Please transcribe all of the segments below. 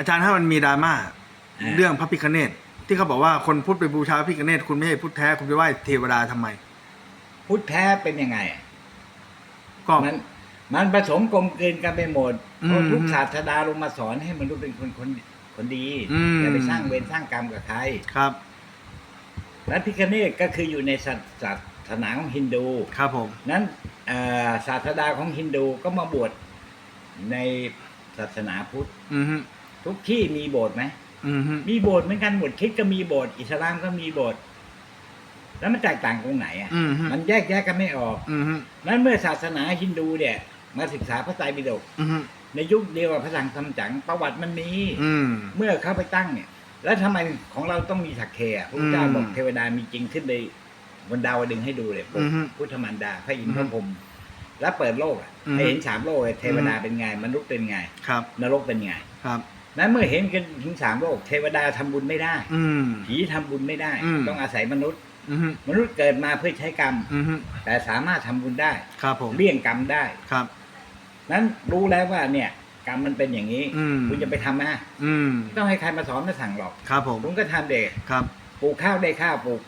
อาจารย์ถ้ามันมีดราม่าอ่า เรื่องพระพิคเนตที่เขาบอกว่าคนพุทธไปบูชาพระพิคเนตคุณไม่ใช่พุทธแท้คุณไปไหว้เทวดาทำไม พุทธแท้เป็นยังไงอะ ก็ มันมันผสมกลมกลืนกันไปหมดอืมเพราะทุกศาสดาลงมาสอนให้มนุษย์เป็นคนคนคนดีอืม อย่าไปสร้างเวรสร้างกรรมกับใครครับและพิคเนตก็คืออยู่ในศาศาสนาของฮินดู ครับผม นั้นเอ่อศาสดาของฮินดูก็มาบวชในศาสนาพุทธ อือฮึ ทุกที่มีโบสถ์ไหมอือฮึมีโบสถ์เหมือนกันหมดคริดก็มีโบสถ์อิสลามก็มีโบสถ์แล้วมันแตกต่างตรงไหนอะ อือฮึมันแยกแยกกันไม่ออกอือฮึนั้นเมื่อศาสนาฮินดูเนี่ย มาศึกษาพระไตรปิฎกอือฮึในยุคเดียวกับพระสังฆมจังประวัติมันมี อืม เมื่อเขาไปตั้งเนี่ย แล้วทำไมของเราต้องมีสักเคอะพระพุทธเจ้าอืมบอกเทวดามีจริงขึ้นในบนดาวดึงส์ให้ดูเลยอือฮึพุทธมันดาพระอินทร์อืพอฮึระพรหมแล้วเปิดโลกอะอือฮึ ให้เห็นสามโลกเลยเทวดาอือฮึเป็นไงมนุษย์เป็นไง ครับ นรกเป็นไง ครับ นั้นเมื่อเห็นกันถึงสามโลกเทวดาทำบุญไม่ได้ อืม ผีทำบุญไม่ได้ อืม ต้องอาศัยมนุษย์ อือฮึมนุษย์เกิดมาเพื่อใช้กรรม อือฮึแต่สามารถทำบุญได้ ครับผมเลี่ยงกรรมได้ ครับ นั้นรู้แล้วว่าเนี่ย กรรมมันเป็นอย่างนี้ อืมคุณจะไปทำนะอืมไม่ต้องให้ใครมาสอนมาสั่งหรอกครับผมคุณก็ทำเด็กครับปลูกข้าวได้ข้าวปลูก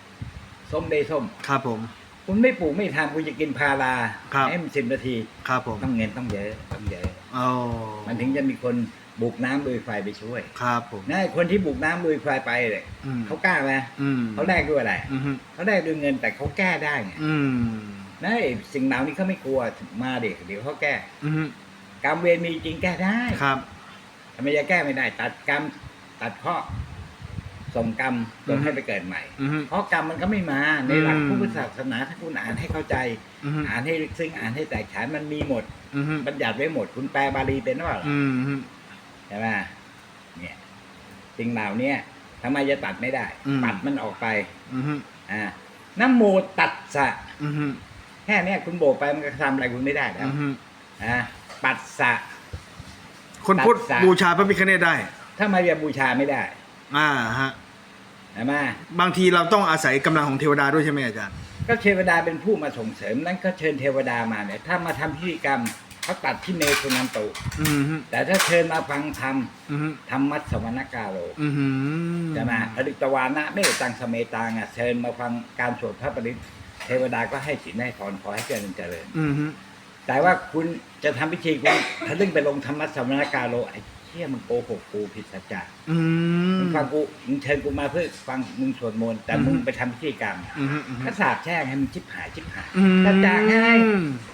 ส้มได้ส้ม ครับผม คุณไม่ปลูกไม่ทำคุณจะกินพาราครับ ให้มันสิบนาที ครับผมต้องเงินต้องเยอะต้องเยอะโอ้มันถึงจะมีคน บุกน้ำลุยไฟไปช่วยครับผมนะไอ้คนที่บุกน้ำลุยไฟไปเนี่ยอืมเขากล้าไหมอืมเขาแลกด้วยอะไรอือฮึเขาแลกด้วยเงินแต่เขาแก้ได้ไงอืมนะไอ้สิ่งเหล่านี้เขาไม่กลัวมาเด็กเดี๋ยวเขาแก้อือฮึกรรมเวรมีจริงแก้ได้ครับ ทำไมจะแก้ไม่ได้ ตัดกรรมตัดข้อส่งกรรมส่งให้ไปเกิดใหม่ อือฮึ เพราะกรรมมันก็ไม่มาในหลักอืม พุทธศาสนาถ้าคุณอ่านให้เข้าใจ อือฮึอ่านให้ลึกซึ้งอ่านให้แตกฉานมันมีหมดอือฮึบัญญัติไว้หมด คุณแปลบาลีเป็นหรือเปล่าล่ะอืมฮึใช่ไหมเนี่ยสิ่งเหล่านี้ทำไมจะตัดไม่ได้ ตัดมันออกไปอือฮึอ่าน้ำโมตัดสะอือฮึแค่เนี้ยคุณโบกไปมันก็ทำอะไรคุณไม่ได้แล้วอือฮึอ่าปัดสะ คนพุทธตัดสะบูชาพระพิฆเนศได้ถ้ามาจะบูชาไม่ได้ อ่าฮะใช่ไหมบางทีเราต้องอาศัยกำลังของเทวดาด้วยใช่ไหมอาจารย์ ก็เทวดาเป็นผู้มาส่งเสริมนั้นก็เชิญเทวดามาเนี่ยถ้ามาทำพิธีกรรม เขาตัดที่เนตุนันตุอือฮึแต่ถ้าเชิญมาฟังธรรมอือฮึธรรมัสสวนกาโลอือฮึใช่ไหมอริตวานะไม่ตังสเมตังอะเชิญมาฟังการสวดพระปริตเทวดาก็ให้สินให้พรขอให้เจริญเจริญ อือฮึ แต่ว่าคุณจะทำพิธีคุณทะลึ่งไปลงธรรมัสสวนกาโลไอ้เชี่ยมึงโกหกกูผิดสัจจะอืมมึงฟังกูมึงเชิญกูมาเพื่อฟังมึงสวดมนต์แต่อืมมึงไปทำพิธีกรรมอือฮึอือฮึก็สาบแช่งให้มันชิบหายชิบหายอืมสัจจะไง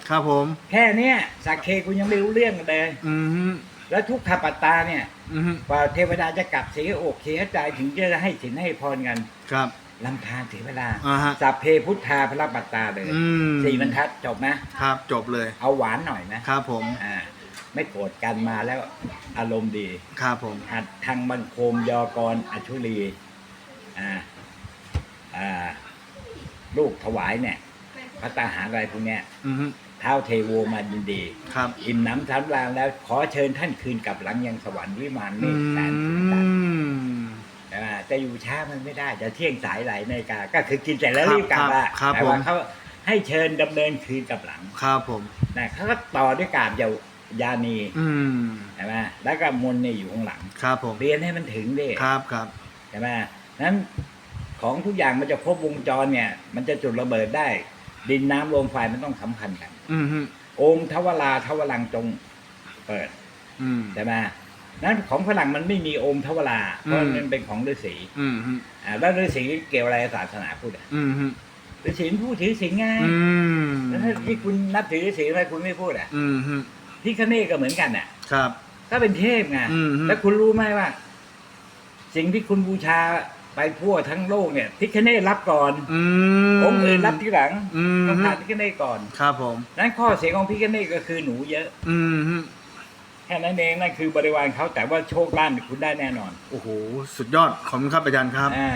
ครับผม แค่เนี้ยสักเคกูยังไม่รู้เรื่องเลยอือฮึแล้วทุกขปัตตาเนี่ยอือฮึกว่าเทวดาจะกลับเสียอกเสียใจถึงจะให้สินให้พรกันครับ ลำคาญเทวดาอ่าฮะสัพเพพุทธาพระปัตตาเลยอืม สี่บรรทัดจบนะครับจบเลย เอาหวานหน่อยนะครับผมอ่าไม่โกรธกันมาแล้วอารมณ์ดี ครับผม หัดทางบังโคมยอกรอัชุลีอ่าอ่าลูกถวายเนี่ย พระตาหารอะไรพวกเนี้ยอือฮึเท้าเทโวมายินดี ครับ อิ่มน้ำสำราญแล้วขอเชิญท่านคืนกลับหลังยังสวรรค์วิมานเมอืฆแสนสูงสันมอ่า จะอยู่ช้ามันไม่ได้จะเที่ยงสายหลายนาฬิกาก็คือกินเสร็จแล้วรีบกลับอะครับแต่ว่าผมเขาให้เชิญดำเนินคืนกลับหลังครับผมนะเขาก็ต่อด้วยกาบยาวยานีอืมใช่ไหมแล้วก็มนต์เนี่ยอยู่ข้างหลัง ครับผมเรียนให้มันถึงดิครับครับใช่ไหมนั้นของทุกอย่างมันจะครบวงจรเนี่ย มันจะจุดระเบิดได้ ดินน้ำลมไฟมันต้องสัมพันธ์กัน อือฮึโอมทวราทวรังจงเปิดอืมใช่ไหม นั้นของฝรั่งมันไม่มีโอมทวราเพราะอืมมันเป็นของฤาษีอืมฮึอ่าแล้วฤาษีเกี่ยวอะไรกับศาสนาพุทธอะอืมฮึฤาษีผู้ถือศีลไงอืมแล้วถ้าที่คุณนับถือฤาษีอะไรคุณไม่พูดอะอืมฮึที่คเนศก็เหมือนกันอะ ครับ ก็เป็นเทพไงอืมฮึ แล้วคุณรู้ไหมว่า สิ่งที่คุณบูชาไปทั่วทั้งโลกเนี่ยพิคเนตรับก่อนอืมองค์อื่นรับทีหลังอืมต้องฮึผ่านพิคเนตก่อนครับผม นั้นข้อเสียของพิคเนตก็คือหนูเยอะ อืมฮึ แค่นั้นเองนั่นคือบริวารเขาแต่ว่าโชคล้านคุณได้แน่นอน โอ้โห สุดยอด ขอบคุณครับอาจารย์ครับ อ่า